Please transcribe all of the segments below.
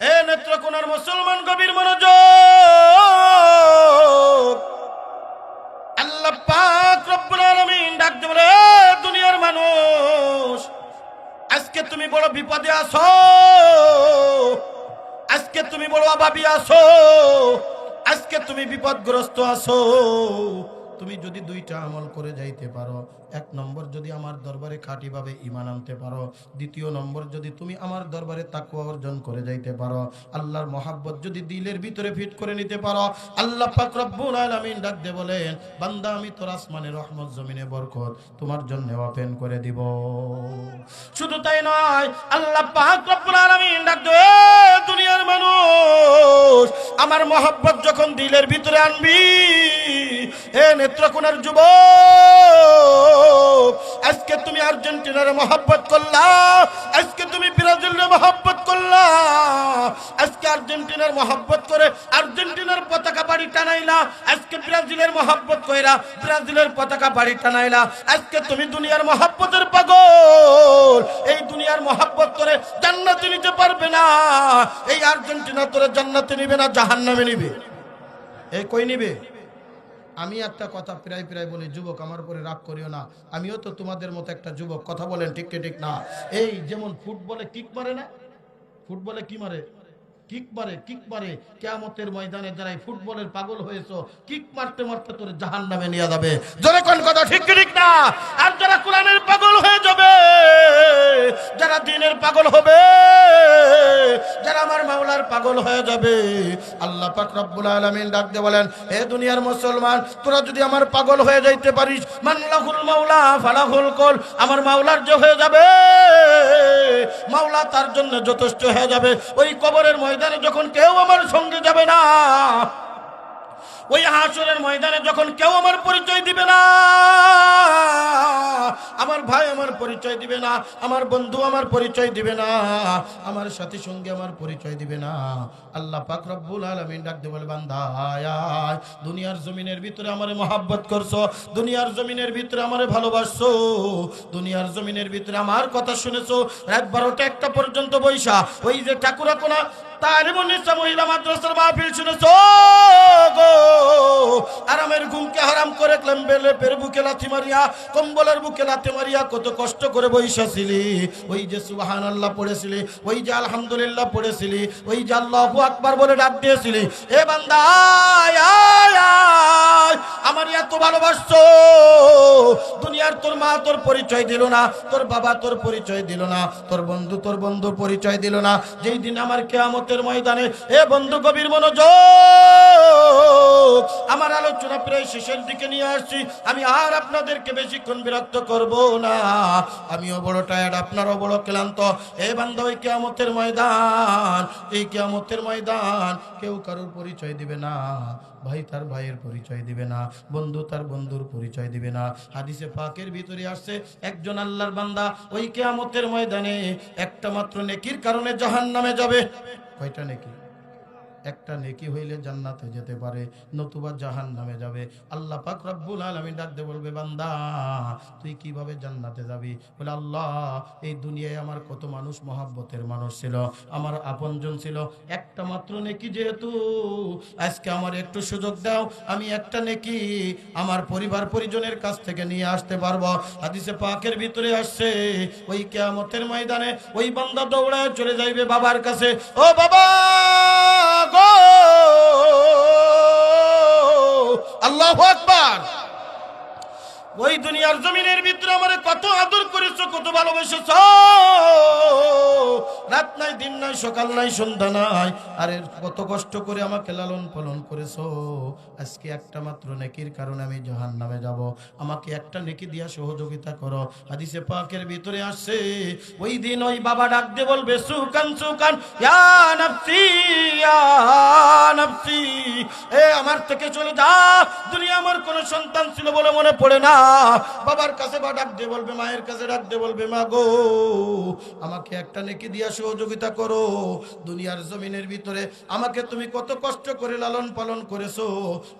এ নেত্রকোনার মুসলমান গভীর মনোযোগ। আল্লাহ পাক রব্বুল আলামিন ডাক দিয়ে বলে দুনিয়ার মানুষ, আজকে তুমি বড় বিপদে আছো, আজকে তুমি বড় অভাবী আছো, আজকে তুমি বিপদগ্রস্ত আছো। তুমি যদি দুইটা আমল করে যাইতে পারো, এক নম্বর যদি আমার দরবারে খাঁটিভাবে ইমান আনতে পারো, দ্বিতীয় নম্বর যদি তুমি আমার দরবারে তাকুয়া অর্জন করে যাইতে পারো, আল্লাহর মহাব্বত যদি দিলের ভিতরে ফিট করে নিতে পারো, আল্লাহ পাক রব্বুল আলামিন ডাক দে বলেন, বান্দা আমি তোর আসমানে রহমত, জমিনে বরকত, তোমার জন্য ওপেন করে দিব। শুধু তাই নয়, আল্লাহ পাক রব্বুল আলামিন ডাক দে "এ দুনিয়ার মানুষ, আমার মহাব্বত যখন দিলের ভিতরে আনবি এ নেত্রকোনার যুব আজকে তুমি আর্জেন্টিনার মহাব্বত করলা, আজকে তুমি ব্রাজিলের মহাব্বত করলা, আজকে আর্জেন্টিনার মহাব্বত করে আর্জেন্টিনার পতাকা বাড়ি টানাইলা, আজকে ব্রাজিলের মহাব্বত কইরা ব্রাজিলের পতাকা বাড়ি টানাইলা, আজকে তুমি দুনিয়ার মহাব্বতের পাগল, এই দুনিয়ার মহাব্বত করে জান্নাতে নিতে পারবে না, এই আর্জেন্টিনা তোরে জান্নাতে নিবে না, জাহান্নামে নিবে। এই কই নিবে? আমি একটা কথা প্রায় প্রায় বলি, যুবক, আমার উপরে রাগ করিও না। আমিও তো তোমাদের মতো একটা যুবক। কথা বলেন, ঠিক ঠিক না? এই যেমন ফুটবলে কিক মারে না? ফুটবলে কি মারে? কিক মারে কিক মারে। কেয়ামতের ময়দানে যারা ফুটবলের পাগল হয়েছো, কিক মারতে মারতে তোর জাহান নামে নিয়ে যাবে। জোরে কোন কথা, ঠিক ঠিক না? আর যারা কোরআনের পাগল হয়ে যাবে যারা দিনের পাগল হবে, যারা আমার মাওলার পাগল হয়ে যাবে। আল্লাহ পাক রব্বুল আলামিন ডাক দিয়ে বলেন হে দুনিয়ার মুসলমান, তোরা যদি আমার পাগল হয়ে যাইতে পারিস মানলাহুল মাওলা ফালাহুল কল আমার মাওলার যে হয়ে যাবে, মাওলা তার জন্য যথেষ্ট হয়ে যাবে। ওই কবরের ময়দানে যখন কেউ আমার সঙ্গে যাবে না ওই হাসরের ময়দানে যখন কেউ আমার পরিচয় দিবে না, আমার ভাই আমার পরিচয় দিবে না, আমার বন্ধু আমার পরিচয় দিবে না, আমার সাথী সঙ্গে আমার পরিচয় দিবে না আল্লাহ পাক রব্বুল আলামিন ডাক দিয়ে বলে, বান্দা। দুনিয়ার জমিনের ভিতরে আমারে মহাব্বত করছ, দুনিয়ার জমিনের ভিতরে আমারে ভালোবাসছো, দুনিয়ার জমিনের ভিতরে আমার কথা শুনেছো, রাত বারোটা একটা পর্যন্ত বৈশা, ওই যে ঠাকুরা কোনা মহিলা কম্বলের কত কষ্ট করে যে পড়েছিলি, ওই। আমার এত দুনিয়ার তোর মা তোর পরিচয় দিল না, তোর বাবা তোর পরিচয় দিল না, তোর বন্ধু তোর বন্ধু পরিচয় দিল না। যেই দিন আমার কেয়ামতের ময়দানে। এ বন্ধু কবির মনোযোগ! আমার আলোচনা প্রায় শেষের দিকে নিয়ে আসছি। আমি আর আপনাদেরকে বেশিক্ষণ বিরক্ত করব না। আমিও বড় টায়ার্ড আপনারও বড় ক্লান্ত। এ বান্ধব কেয়ামতের ময়দান, এই কেয়ামতের ময়দান কেউ কারোর পরিচয় দিবে না। ভাই তার ভাইয়ের পরিচয় দিবে না। বন্ধু তার বন্ধুর পরিচয় দিবে না। হাদিসে পাকের ভিতরে আসছে, একজন আল্লাহর বান্দা ওই কেয়ামতের ময়দানে একটা মাত্র নেকির কারণে জাহান নামে যাবে। কয়টা নেকি? একটা নেকি হইলে জান্নাতে যেতে পারে, নতুবা জাহান নামে যাবে। আল্লাহ পাক রব্বুল আলামিন ডাকতে বলবে, বান্দা, তুই কীভাবে জান্নাতে যাবি? বলে, আল্লাহ, এই দুনিয়ায় আমার কত মানুষ মহাব্বতের মানুষ ছিল, আমার আপনজন ছিল। একটা মাত্র নেকি যেহেতু, আজকে আমার একটু সুযোগ দাও, আমি একটা নেকি আমার পরিবার পরিজনের কাছ থেকে নিয়ে আসতে পারব। হাদিসে পাকের ভিতরে আসছে, ওই কেয়ামতের ময়দানে ওই বান্দা দৌড়ায় চলে যাইবে বাবার কাছে। ও বাবা! গো। আল্লাহ আকবার। ওই দুনিয়ার জমিনের ভিতরে আমার কত আদর করেছ, কত ভালোবেসেছ। রাত নাই, দিন নাই, সকাল নাই, সন্ধ্যা নাই। আরে কত কষ্ট করে আমাকে লালন পালন করেছ। আজকে একটা মাত্র নেকির কারণে আমি জাহান নামে যাব। আমাকে একটা নেকি দিয়া সহযোগিতা করো। হাদিসে পাকের ভিতরে আসছে, ওই দিন ওই বাবা ডাক দিয়ে বলবে, সুকান সুকান এ আমার থেকে চলে যা। দুনিয়া আমার কোনো সন্তান ছিল বলে মনে পড়ে না। বাবার কাছে বা ডাক দিয়ে বলবে, মায়ের কাছে ডাক দিয়ে বলবে, মা গো, আমাকে একটা নেকি দিয়া সহযোগিতা করো। দুনিয়ার জমিনের ভিতরে আমাকে তুমি কত কষ্ট করে লালন পালন করেছ।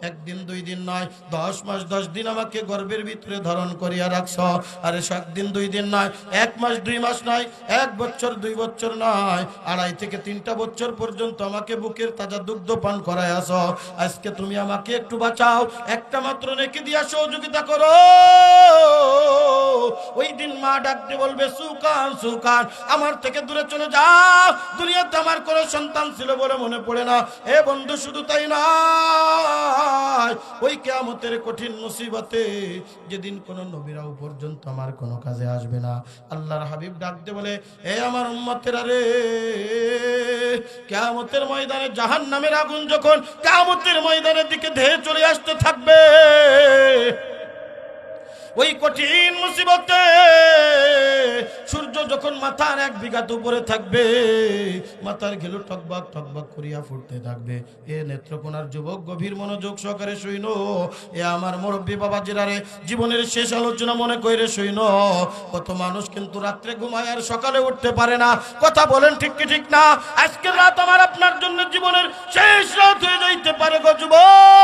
একদিন, দুই দিন নয়, দশ মাস, দশ দিন আমাকে গর্বের ভিতরে ধারণ করিয়া রাখছ। আরে সাত দিন, দুই দিন নয়, এক মাস, দুই মাস নয়, এক বছর, দুই বছর নয়, আড়াই থেকে তিনটা বছর পর্যন্ত আমাকে বুকের তাজা দুগ্ধ পান করায় আস আজকে তুমি আমাকে একটু বাঁচাও, একটা মাত্র নেকি দিয়া সহযোগিতা করো। ওই দিন মা ডাকতে বলবে, সুকান সুকান, আমার থেকে দূরে চলে যাও। দুনিয়াতে আমার কোনো সন্তান ছিল বলে মনে পড়ে না। এ বন্ধু, শুধু তাই নয়, ওই কেয়ামতের কঠিন মুসিবতে যেদিন কোনো নবীরাও পর্যন্ত আমার কোনো কাজে আসবে না। আল্লাহর হাবিব ডাকতে বলে, এ আমার উম্মতেরা রে, কেয়ামতের ময়দানে জাহান নামের আগুন যখন কেয়ামতের ময়দানের দিকে ধেয়ে চলে আসতে থাকবে ওই কঠিন মুসিবতে সূর্য যখন মাথার এক বিঘাত উপরে থাকবে, মাথার ঘেলু টকবাক টকবাক করিয়া ফুটতে থাকবে। এ নেত্রকোনার যুবক গভীর মনোযোগ সহকারে সইন এ আমার মুরব্বী বাবা জিরারে জীবনের শেষ আলোচনা মনে কইরে সইন কত মানুষ কিন্তু রাত্রে ঘুমায় আর সকালে উঠতে পারে না। কথা বলেন ঠিক কি ঠিক না? আজকের রাত আমার আপনার জন্য জীবনের শেষ রাত হয়ে যাইতে পারে গো যুবক।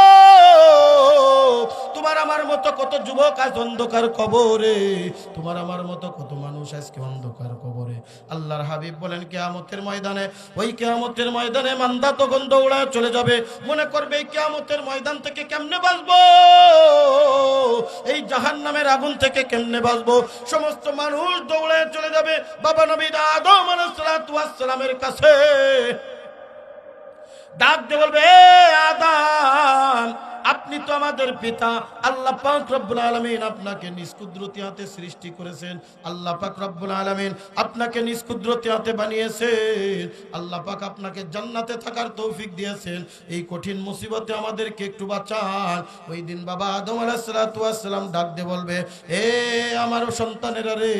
মতো কত যুবক আজ অন্ধকার কবরে। তোমার আমার মতো কত মানুষ আজকে অন্ধকার কবরে। আল্লাহর হাবিব বলেন, কেয়ামতের ময়দানে, ওই কেয়ামতের ময়দানে মান্দা তখন দৌড়ায় চলে যাবে। মনে করবে, এই কেয়ামতের ময়দান থেকে কেমনে বাঁচবো? এই জাহান নামের আগুন থেকে কেমনে বাঁচবো? সমস্ত মানুষ দৌড়ায় চলে যাবে। বাবা নবী আদম আলাইহিসসালামের কাছে। ডাক দিয়ে বলবে, "এ আদাম আপনি তো আমাদের পিতা। আল্লাহ পাক রব্বুল আলামিন আপনাকে নিষ্কুদ্রতি হাতে সৃষ্টি করেছেন। আল্লাহ পাক রব্বুল আলামিন আপনাকে নিষ্কুদ্রতি হাতে বানিয়েছেন। আল্লাহ পাক আপনাকে জান্নাতে থাকার তৌফিক দিয়েছেন। এই কঠিন মুসিবতে আমাদেরকে একটু বাঁচান। ওই দিন বাবা আদম আলাইহিসসালাম ডাক দিয়ে বলবে, এ আমার সন্তানেরা রে,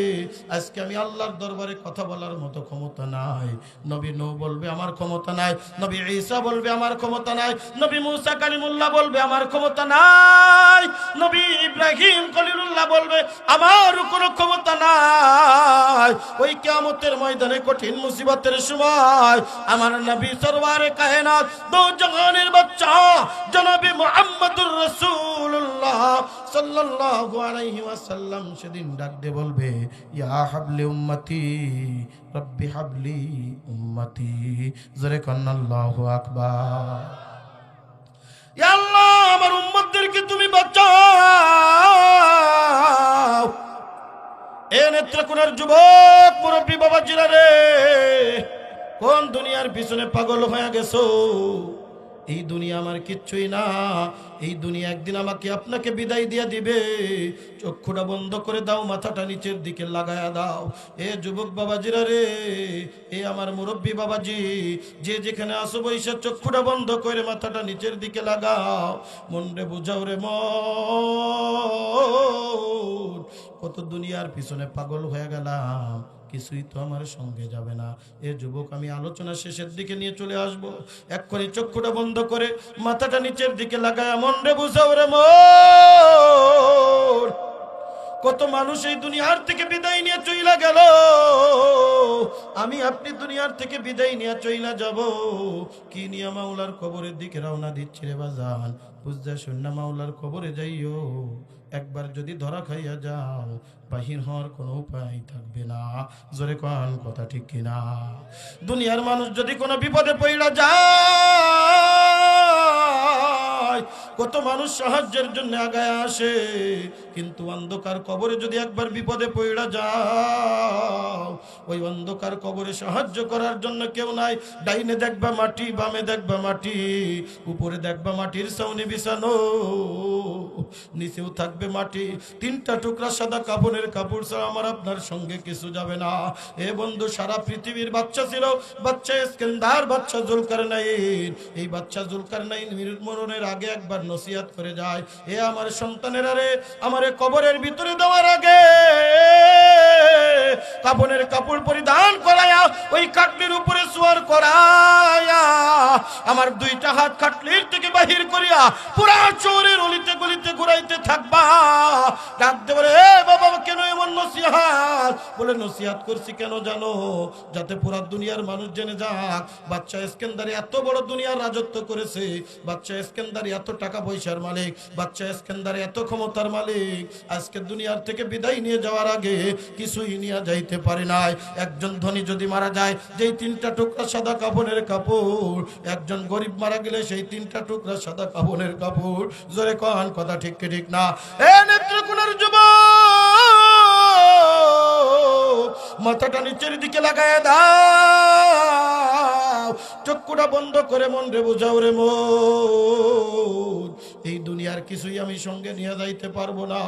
আজকে আমি আল্লাহর দরবারে কথা বলার মতো ক্ষমতা নাই। নবী নৌ বলবে, আমার ক্ষমতা নাই। নবী ঈসা বলবে, আমার ক্ষমতা নাই। নবী মুসা কালিমুল্লাহ বলবে আমার ক্ষমতা নাই। নবী ইব্রাহিম খলিলুল্লাহ বলবে, আমার কোনো ক্ষমতা নাই। ওই কিয়ামতের ময়দানে কঠিন মুসিবতের সময় আমার নবী সরওয়ারে কায়নাত দো জাহানের বাচ্চা, জনাবে মুহাম্মদুর রাসূলুল্লাহ সাল্লাল্লাহু আলাইহি ওয়াসাল্লাম সেদিন ডাক দিয়ে বলবে, ইয়া হাবলি উম্মতি, রব্বি হাবলি উম্মতি। জোরে কন্নাল্লাহু আকবার। আল্লাহ, আমার উম্মতদেরকে তুমি বাঁচাও। এ নেত্রকোনার যুবক, মুরব্বী বাবা জিরা রে, কোন দুনিয়ার পিছনে পাগল হয়ে গেছো? এই দুনিয়া আমার কিচ্ছুই না। এই দুনিয়া একদিন আমাকে আপনাকে বিদায় দিয়ে দিবে। চক্ষুটা বন্ধ করে দাও, মাথাটা নিচের দিকে লাগায়া দাও। এ যুবক বাবাজিরা রে, এ আমার মুরব্বী বাবাজি, যে যেখানে আসো বৈশা চক্ষুটা বন্ধ করে মাথাটা নিচের দিকে লাগাও। মন রে বুঝাও রে মন, কত দুনিয়ার পিছনে পাগল হয়ে গেলাম। কিছুই তো আমার সঙ্গে যাবে না। এ যুবক, আমি আলোচনা শেষের দিকে নিয়ে চলে আসব। এক্ষুনি চক্ষুটা বন্ধ করে মাথাটা নিচের দিকে লাগায় মন রে বুঝাও রে কত মানুষ এই দুনিয়ার থেকে বিদায় নিয়ে চইলা গেল। আমি আপনি দুনিয়ার থেকে বিদায় নিয়ে চইলা যাব। কি নিয়ে মাওলার কবরের দিকে রওনা দিচ্ছি রে বাজান? বুঝতে শূন্য মাওলার কবরে যাইও। একবার যদি ধরা খাইয়া যাও, বাহির হওয়ার কোনো উপায় থাকবে না। জোরে কোন কথা ঠিক কিনা? দুনিয়ার মানুষ যদি কোনো বিপদে পড়া যায়, কত মানুষ সাহায্যের জন্য আগায় আসে, কিন্তু অন্ধকার কবরে যদি একবার বিপদে পড়া যাও, ওই অন্ধকার কবরে সাহায্য করার জন্য কেউ নাই। ডাইনে দেখবা মাটি, বামে দেখবা মাটি, উপরে দেখবা মাটির সাউনি বিছানো। নিচেও থাকবে মাটি। তিনটা টুকরা সাদা কাপড়ের কাপড় ছাড়া আমার আপনার সঙ্গে কিছু যাবে না। এ বন্ধু, সারা পৃথিবীর বাচ্চা ছিল। বাচ্চা স্কেন্দার বাচ্চা জুলকার নাইন এই বাচ্চা জুলকার নাইন মরণের আগে একবার নসিহাত করে যায়। এ আমার সন্তানেরা রে আমার কবরের ভিতরে দেওয়ার আগে কাপনের কাপড় পরিধান করায়া, ওই কাটলির উপরে সোয়ার করায়া, আমার দুইটা হাত খাটলির থেকে বাহির করিয়া পুরা চোরের অলিতে গলিতে ঘুরাইতে থাকবা। ডাকতে বলে, এ বাবা, কেন এমন নসিহাত? বলে, নসিহাত করছি কেন জানো? যাতে পুরা দুনিয়ার মানুষ জেনে যাক, বাচ্চা এসকেন্দারি এত বড় দুনিয়ার রাজত্ব করেছে, বাচ্চা এসকেন্দারি এত টাকা পয়সার মালিক, বাচ্চা এসকেন্দারি এত ক্ষমতার মালিক, আজকে দুনিয়ার থেকে বিদায় নিয়ে যাওয়ার আগে কিছুই নিয়ে যাইতে পারে নাই। একজন ধনী যদি মারা যায়, যেই তিনটা টুকরা সাদা কাপড়ের কাপড়, একজন গরিব মারা গেলে সেই তিনটা টুকরা সাদা কাপড়ের কাপড়। জোরে কন, কথা ঠিক কি ঠিক না? এ নেত্রকোনার যুবক, মাথাটা নিচের দিকে লাগায় দাও। চক্ষুটা বন্ধ করে মন রে বোঝাও রে এই দুনিয়ার কিছুই আমি সঙ্গে নিয়ে যাইতে পারব না।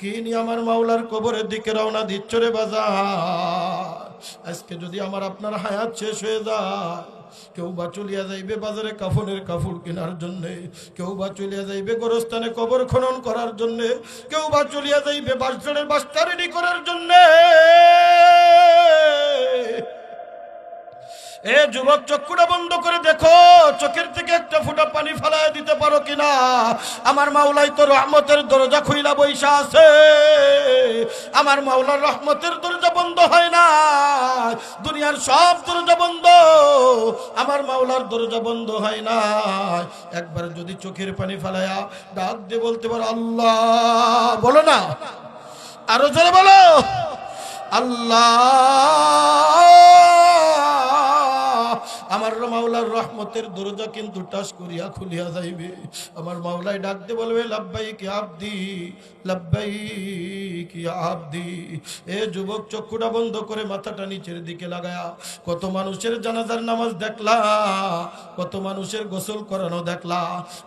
কি নিয়ে আমার মাওলার কবরের দিকে রওনা দিচ্ছ রে বাজার? আজকে যদি আমার আপনার হায়াত শেষ হয়ে যায় কেউ বা চলিয়া যাইবে বাজারে কাফনের কাপড় কেনার জন্যে, কেউ বা চলিয়া যাইবে গোরস্থানে কবর খনন করার জন্যে, কেউ বা চলিয়া যাইবে বাসজনের বাস্তা করার জন্য। এ যুবক চক্ষুটা বন্ধ করে দেখো, চোখের থেকে একটা ফুটা পানি ফেলায় দিতে পারো কিনা? আমার মাওলাই তো রহমতের দরজা খুইলা বৈশা আছে। আমার মাওলার রহমতের দরজা বন্ধ হয় না। দুনিয়ার সব দরজা বন্ধ। আমার মাওলার দরজা বন্ধ হয় না। একবার যদি চোখের পানি ফেলায়া ডাক দিয়ে বলতে পারো, আল্লাহ, বলো না। আরও জোরে বলো। আল্লাহ আমার মাওলার রহমতের দরজা কিন্তু টাস করিয়া খুলিয়া যাইবে। আমার মাওলাই ডাকতে বলবে লাব্বাই কি আবদি লাব্বাই কি আবদি। এ যুবক চক্ষুটা বন্ধ করে মাথাটা নিচের দিকে লাগায়া, কত মানুষের জানাজার নামাজ দেখলা, কত মানুষের গোসল করানো দেখলা,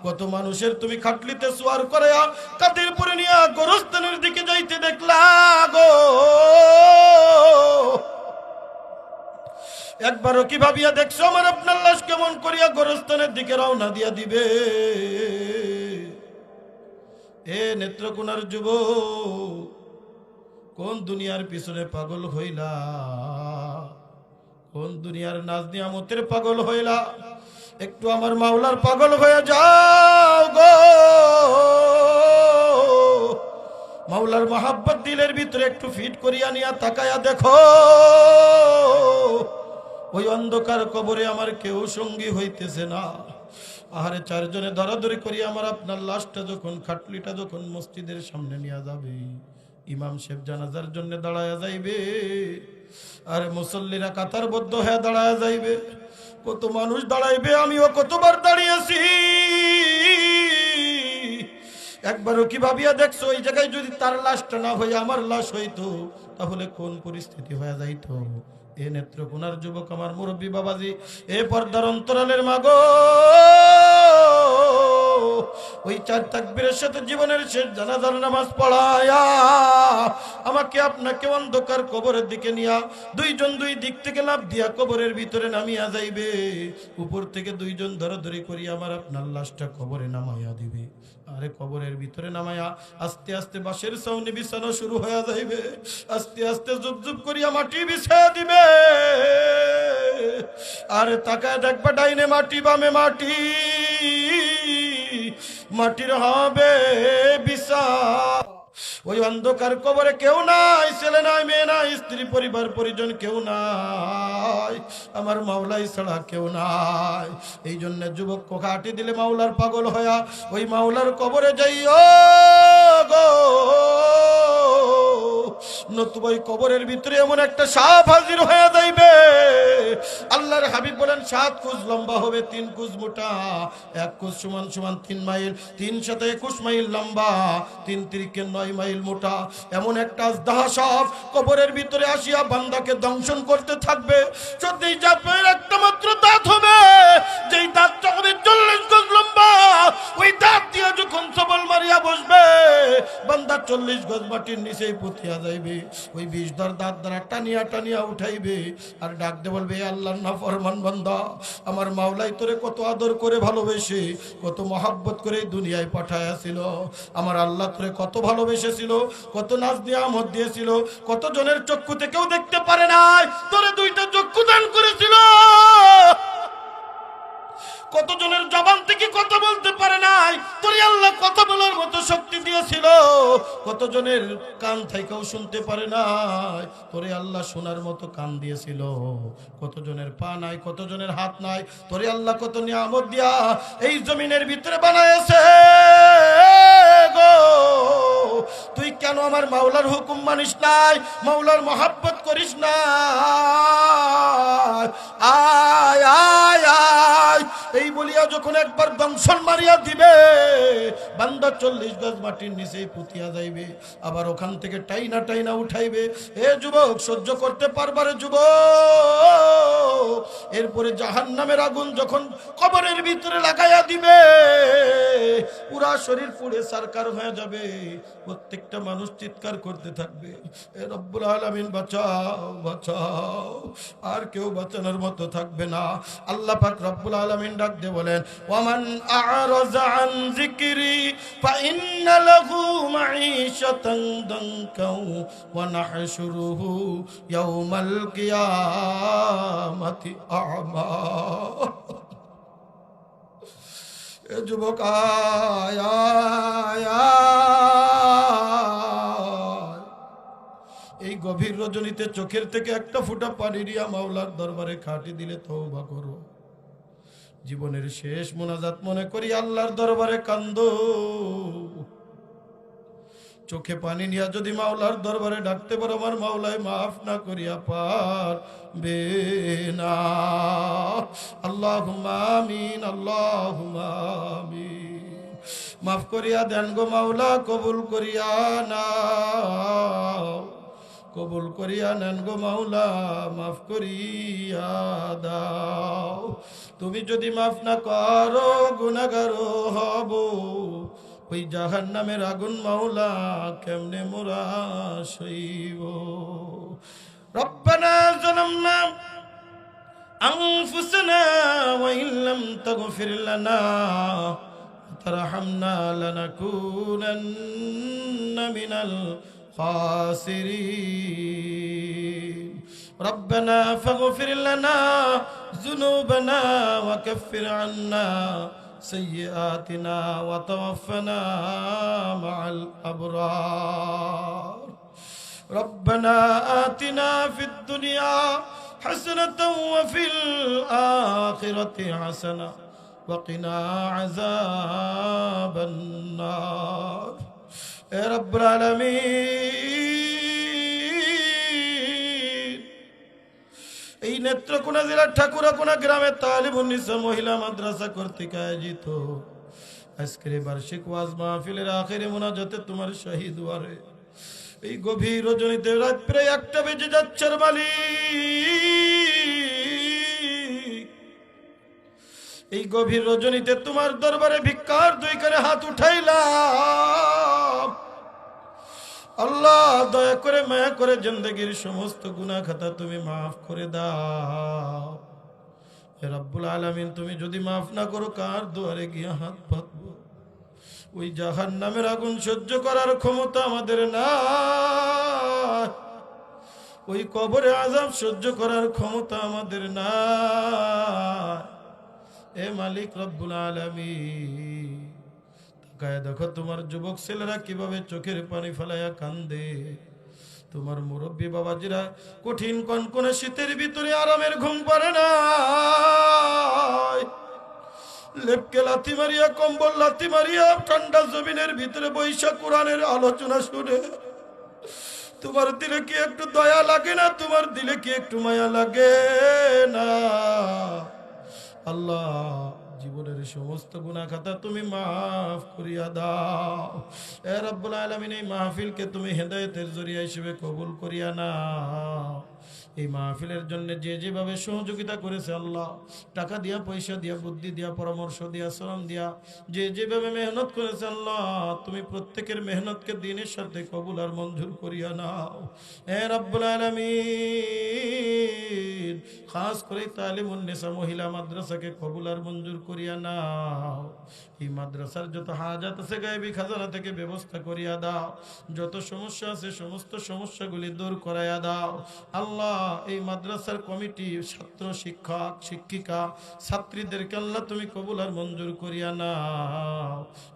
কত মানুষের তুমি খাটলিতে সোয়ার করায়া কাদের পরে নিয়া গোরস্থানের দিকে যাইতে দেখলা গো। একবারও কি ভাবিয়া দেখছ আমার আপনার লাশ কেমন করিয়া গোরস্থানের দিকে রওনা দিয়া দিবে? এ নেত্রকোনার যুব কোন দুনিয়ার পিছনে পাগল হইলা? কোন দুনিয়ার নাজ নিয়ামতের পাগল হইলা? একটু আমার মাওলার পাগল হয়ে যাও গো। মাওলার মহাব্বত দিলের ভিতরে একটু ফিট করিয়া নিয়া তাকায়া দেখো। ওই অন্ধকার কবরে আমার কেউ সঙ্গী হইতেছে না। আহারে চারজনে ধরাধরি করি আমার আপনার লাশটা যখন, খাটলিটা যখন মসজিদের সামনে নিয়ে যাবে, ইমাম শেখ জানাজার জন্য দাঁড়ায় যাইবে, আরে মুসল্লিরা কাতারবদ্ধ হয়ে দাঁড়ায়া যাইবে। কত মানুষ দাঁড়াইবে, আমিও কতবার দাঁড়িয়েছি। একবারও কি ভাবিয়া দেখছ, ওই জায়গায় যদি তার লাশটা না হয়ে আমার লাশ হইতো, তাহলে কোন পরিস্থিতি হয়ে যাইতো? এ নেত্রকোনার যুবক আমার মুরব্বী বাবাজি, এ পর্দার অন্তরালের মাগ ওই চার তাকবীরের সাথে জীবনের শেষ জানাজার নামাজ পড়ায়া আমাকে আপনাকে অন্ধকার কবরের দিকে নিয়া দুইজন দুই দিক থেকে লাভ দিয়া কবরের ভিতরে নামিয়া যাইবে। উপর থেকে দুইজন ধরাধরি করি আমার আপনার লাশটা কবরে নামাইয়া দিবে। আরে কবরের ভিতরে নামায়া আস্তে আস্তে বাঁশের সাউনি বিছানো শুরু হয়ে যাইবে। আস্তে আস্তে জুপ জুপ করিয়া মাটি বিছায়া দিবে। আরে তাকায় দেখবা ডাইনে মাটি, বামে মাটি। মাটির হবে বিছা ওই অন্ধকার কবরে কেউ নাই, ছেলে নাই, মেয়ে নাই, স্ত্রী, পরিবার, পরিজন কেউ নাই। আমার মাওলাই ছাড়া কেউ নাই। এই জন্য যুবক কোকাটি দিলে মাওলার পাগল হয়া। ওই মাওলার কবরে যাইও গো। নতুবা ওই কবরের ভিতরে এমন একটা সাপ হাজির হয়ে যাইবে। আল্লাহর হাবিব বলেন, সাত কুজ লম্বা হবে, তিন কুজ মোটা। এক কুজ সমান সমান তিন মাইল, তিন সাথে একুশ মাইল লম্বা, তিন তিরিকে নয় মাইল মোটা। এমন একটা সাপ কবরের ভিতরে আসিয়া বান্দাকে দংশন করতে থাকবে। যদি একটা মাত্র দাঁত হবে, যেই দাঁত হবে চল্লিশ গজ ওই যখন সবল মারিয়া বসবে চল্লিশ নিচেই যাইবে। ওই বিষ দ্বারা টানিয়া টানিয়া উঠাইবে আর ডাক দে বলবে, "এ আল্লাহর না ফরমান বান্দা, আমার মাওলাই তোরে কত আদর করে ভালোবেসে, কত মহাব্বত করে দুনিয়ায় পাঠায়াছিল আমার আল্লাহ তোরে কত ভালোবেসেছিল কত নাচ নিয়ামত দিয়েছিল কত জনের চক্ষু থেকেও দেখতে পারে নাই, তোরে দুইটা চক্ষু দান করেছিল। কতজনের জবান থেকে কথা বলতে পারে নাই? তোর আল্লাহ কথা বলার মতো শক্তি দিয়েছিল। কতজনের কান থেকেও শুনতে পারে নাই? তোরে আল্লাহ শোনার মতো কান দিয়েছিল। কতজনের পা নাই, কতজনের হাত নাই? তোরে আল্লাহ কত নিয়ামত দিয়া এই জমিনের ভিতরে বানায়ছে গো, তুই কেন আমার মাওলার হুকুম মানিস নাই, মাওলার মহাব্বত করিস না? আয় আয় আয়, এই বলিয়া যখন একবার দংশন মারিয়া দিবে, বান্দা চল্লিশ গজ মাটির নিচে পুতিয়া যাইবে, আবার ওখান থেকে টাইনা টাইনা উঠাইবে। এ যুবক, সহ্য করতে পারবারে যুবক। এরপরে জাহান নামের আগুন যখন কবরের ভিতরে লাগাইয়া দিবে, পুরা শরীর পুড়ে সারকার হয়ে যাবে, প্রত্যেকটা মানুষ চিৎকার করতে থাকবে। বাঁচাও বাঁচাও। আর কেউ বাঁচানোর মতো থাকবে না। আল্লাহ পাক রব্বুল আলামিন ডাক দিয়ে বলেন, ওয়ামান আ'রাজা আন যিকরি ফাইন্না লাহু মাঈশাতান দানকাও ওয়া নাহশুরুহু ইয়াওমাল আ'মা। যুবক। এই গভীর রজনীতে চোখের থেকে একটা ফুটা পানি দিয়া মাওলার দরবারে খাটি দিলে তওবা করো জীবনের শেষ মোনাজাত মনে করি আল্লাহর দরবারে কান্দ চোখে পানি নিয়া যদি মাওলার দরবারে ডাকতে পারো, আমার মাওলায় মাফ না করিয়া পার বে না। আল্লাহ আমিন আল্লাহ মাফ করিয়া দেন গো মাওলা, কবুল করিয়া না কবুল করিয়া নেন গো মাওলা, মাফ করিয়া দাও। তুমি যদি মাফ না করো গুনাগারো হব। ওই জাহান নামের আগুন মাওলা কেমনে মোরা সইব রব্বানা জনমনা أنفسنا وإن لم تغفر لنا وترحمنا لنكونن من الخاسرين ربنا فاغفر لنا ذنوبنا وكفر عنا سيئاتنا وتوفنا مع الأبرار. ربنا آتنا في الدنيا حسنة وفي الآخرة حسنة وقنا عذاب النار. يا رب العالمين. এই নেত্রকোনা জেলার ঠাকুরাকোনা গ্রামের তালিবুন্নিসা মহিলা মাদ্রাসা কর্তৃক আয়োজিত। আজকের বার্ষিক ওয়াজ মাহফিলের আখেরে মোনাজাতে তোমার শহীদ ওয়ারে এই গভীর রজনীতে রাত প্রায় একটা বেজে যাচ্ছে মালিক। এই গভীর রজনীতে তোমার দরবারে ভিক্ষার দুইখানে হাত উঠাইলাম। আল্লাহ, দয়া করে মায়া করে জিন্দগির সমস্ত গুনাহ খাতা তুমি মাফ করে দাও। রব্বুল আলামিন, তুমি যদি মাফ না করো, কার দুয়ারে গিয়ে হাত পাতবো? ওই জাহান নামের আগুন সহ্য করার ক্ষমতা আমাদের না ওই কবরে আজাব সহ্য করার ক্ষমতা আমাদের না এ মালিক রব্বুল আলমী তাকায় দেখো, তোমার যুবক ছেলেরা কীভাবে চোখের পানি ফেলাইয়া কান্দে। তোমার মুরব্বী বাবাজিরা কঠিন কনকনে শীতের ভিতরে আরামের ঘুম পারে না লেপকে লাথি মারিয়া, কম্বল লাথি মারিয়া, ঠান্ডা জমিনের ভিতরে বৈশাখ কোরআনের আলোচনা শুনে। তোমার দিলে কি একটু দয়া লাগে না? তোমার দিলে কি একটু মায়া লাগে না? আল্লাহ জীবনের সমস্ত গুনা খাতা তুমি মাফ করিয়া দাও। এ রব্বুল আলমিন এই মাহফিলকে তুমি হেদায়তের জরিয়া হিসেবে কবুল করিয়া নাও। এই মাহফিলের জন্য যে যেভাবে সহযোগিতা করেছে আল্লাহ, টাকা দিয়া, পয়সা দিয়া, বুদ্ধি দিয়া, পরামর্শ দিয়া শ্রম দিয়া, যে যেভাবে মেহনত করেছে আল্লাহ, তুমি প্রত্যেকের মেহনতকে দিনের সাথে কবুল আর মঞ্জুর করিয়া নাও। হে রব্বুল আলামিন, খাস করে তালিমুন নিসা মহিলা মাদ্রাসাকে কবুল আর মঞ্জুর করিয়া নাও। এই মাদ্রাসার যত হাজাত আছে গায়েবী খাজানা থেকে ব্যবস্থা করিয়া দাও। যত সমস্যা আছে সমস্ত সমস্যাগুলি দূর করাইয়া দাও। আল্লাহ এই মাদ্রাসার কমিটি ছাত্র, শিক্ষক, শিক্ষিকা, ছাত্রীদেরকে আল্লাহ তুমি কবুল আর মঞ্জুর করিয়া নাও।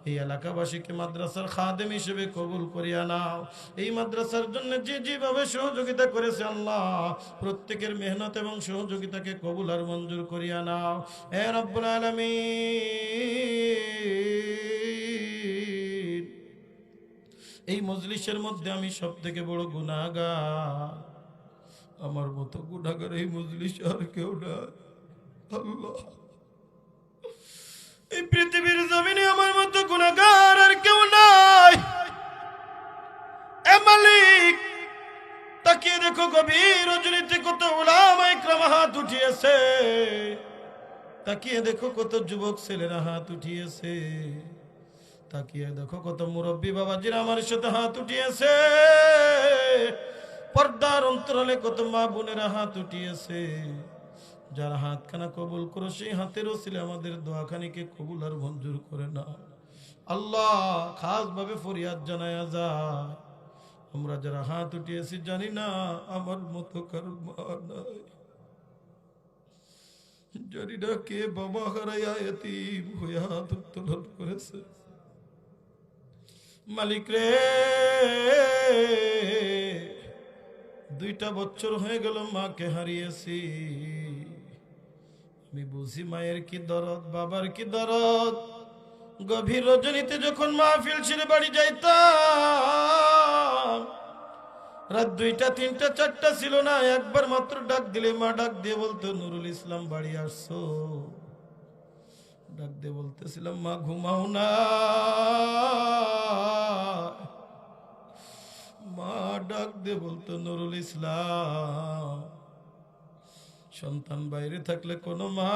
এই এলাকাবাসীকে মাদ্রাসার খাদেম হিসেবে কবুল করিয়া নাও। এই মাদ্রাসার জন্য যে যেভাবে সহযোগিতা করেছে আল্লাহ, প্রত্যেকের মেহনত এবং সহযোগিতাকে কবুল আর মঞ্জুর করিয়া নাও। হে রব্বুল আলামিন। এই মজলিসের মধ্যে আমি সব থেকে বড় গুনাহগার। আমার মতো গুনাহগার এই মজলিস আর কেউ না আল্লাহ। এই পৃথিবীর জমিনে আমার মতো গুনাহগার আর কেউ নাই। মালিক, তাকিয়ে দেখো গভীর রজনীতে কত ওলামা ইকরাম হাত উঠিয়েছে। তাকিয়ে দেখো কত যুবক ছেলেরা হাত উঠিয়েছে। তাকিয়ে দেখো কত মুরব্বী বাবাজিরা আমার সাথে হাত উঠিয়েছে। পর্দার অন্তরালে কত মা বোনেরা হাত উঠিয়েছে। যারা হাতখানা কবুল করো, সেই হাতের ওসিলে আমাদের দোয়াখানিকে কবুল আর মঞ্জুর করে না আল্লাহ খাস ভাবে ফরিয়াদ জানায়া যায়। আমরা যারা হাত উঠিয়েছি জানি না আমার মতো কারও জানি না কে বাবা হারাইয়া করেছে। মালিক রে দুইটা বছর হয়ে গেল মাকে হারিয়েছি। আমি বুঝি মায়ের কি দরদ, বাবার কি দরদ? গভীর রজনীতে যখন মাহফিল ছেড়ে বাড়ি যাইতাম, রাত দুইটা, তিনটা, চারটা ছিল না, একবার মাত্র ডাক দিলে মা ডাক দিয়ে বলতো, নুরুল ইসলাম বাড়ি আসছো? ডাক দিয়ে বলতেছিলাম, মা, ঘুমাও না। মা ডাক দিয়ে বলতো, নুরুল ইসলাম, সন্তান বাইরে থাকলে কোনো মা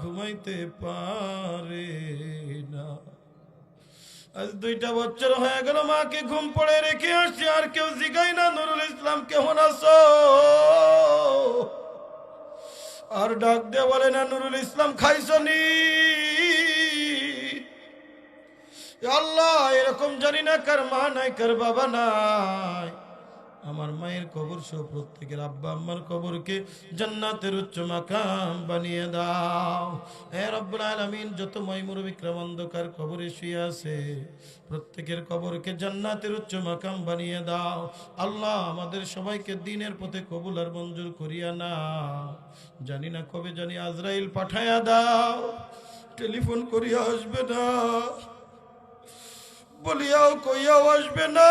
ঘুমাইতে পারে না। আজ দুইটা বছর হয়ে গেল মাকে ঘুম পড়ে রেখে আসছি, আর কেউ জিগাই না নুরুল ইসলাম কেমন আছো আর ডাক দিয়ে বলে, না নুরুল ইসলাম খাইছনি আল্লাহ, এরকম জানি না কার মা নাই, কার বাবা নাই। আমার মায়ের কবর সহ প্রত্যেকের আব্বা আম্মার কবরকে জান্নাতের উচ্চ মাকাম বানিয়ে দাও। এ রব্বুল আলামিন, যত ময়মুর বিক্রম অন্ধকার কবরে শুয়ে আছে, প্রত্যেকের কবরকে জান্নাতের উচ্চ মাকাম বানিয়ে দাও। আল্লাহ, আমাদের সবাইকে দিনের পথে কবুল আর মঞ্জুর করিয়া না জানি না কবে জানি আজরাইল পাঠায়া দাও। টেলিফোন করিয়া আসবে না। বলিয়াও কইয়াও আসবে না।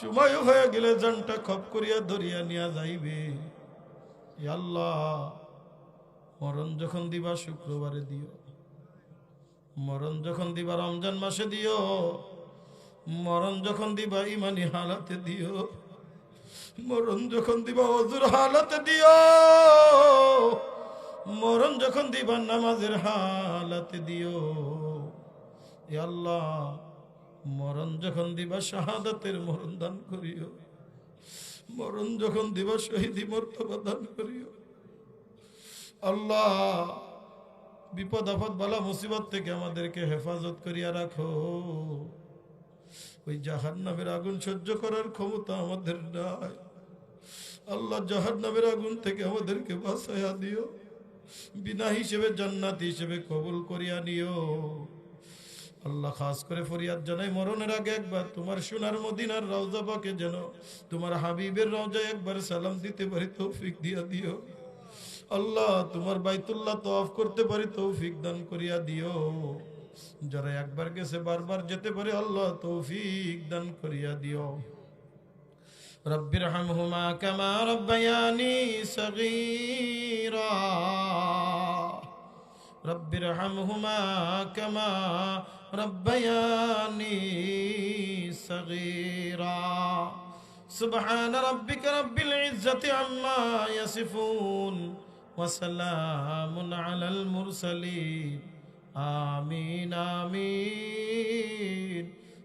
সময় হয়ে গেলে জানটা খপ করিয়া ধরিয়া নিয়া যাইবে। আল্লাহ, মরণ যখন দিবা শুক্রবারে দিও। মরণ যখন দিবা রমজান মাসে দিও। মরণ যখন দিবা ইমানি হালাতে দিও। মরণ যখন দিবা অজুর হালাতে দিও। মরণ যখন দিবা নামাজের হালাতে দিও। আল্লাহ, মরণ যখন দিবা শাহাদাতের মরণ দান করিও। মরণ যখন দিবা শহীদি মর্তবা দান করিও। আল্লাহ, বিপদ আপদ বালা মুসিবত থেকে আমাদেরকে হেফাজত করিয়া রাখো। ওই জাহান নামের আগুন সহ্য করার ক্ষমতা আমাদের নাই। আল্লাহ জাহান নামের আগুন থেকে আমাদেরকে বাঁচাইয়া দিও। বিনা হিসেবে জান্নাত হিসেবে কবুল করিয়া নিও। আল্লাহ খাস করে ফরিয়াদ জানাই, মরণের আগে একবার তোমার সোনার মদিনার রওজা পাকে যেন তোমার হাবিবের রওজায় একবার সালাম দিতে পারি, তৌফিক দিয়া দিও। আল্লাহ তোমার বাইতুল্লাহ তওয়াফ করতে পারি, তৌফিক দান করিয়া দিও। যারা একবার গেছে বারবার যেতে পারে, আল্লাহ তৌফিক দান করিয়া দিও। رب ارحمهما كما ربياني صغيرا رب ارحمهما كما ربياني صغيرا سبحان ربك رب العزة عما يصفون وسلام على المرسلين آمين آمين